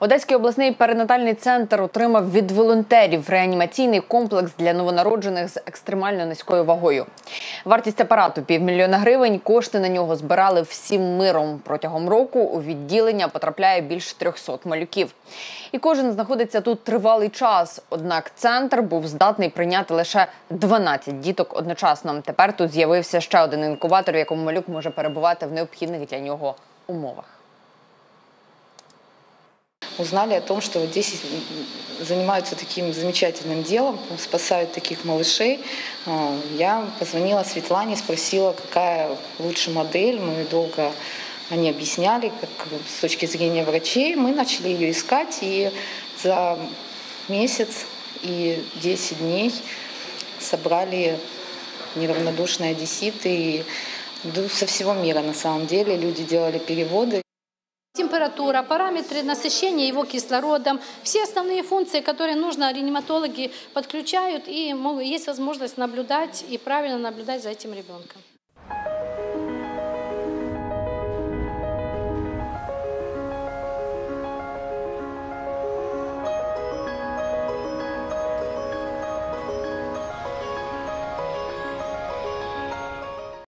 Одеський обласний перинатальний центр отримав від волонтерів реанімаційний комплекс для новонароджених з екстремально низькою вагою. Вартість апарату півмільйона гривень. Кошти на нього збирали всім миром. Протягом року у відділення потрапляє більш 300 малюків. І кожен знаходиться тут тривалий час. Однак центр був здатний прийняти лише 12 діток одночасно. Тепер тут з'явився ще один інкубатор, в якому малюк може перебувати в необхідних для нього умовах. Узнали о том, что здесь занимаются таким замечательным делом, спасают таких малышей. А, Я позвонила Светлане, спросила, какая лучше модель. Мы долго они объясняли, как с точки зрения врачей. Мы начали ее искать, и за месяц и 10 дней собрали неравнодушные одесситы и ну, со всего мира на самом деле. Люди делали переводы. Температура, параметры насыщения его кислородом, все основные функции, которые нужно, реаниматологи подключают, и есть возможность наблюдать и правильно наблюдать за этим ребенком.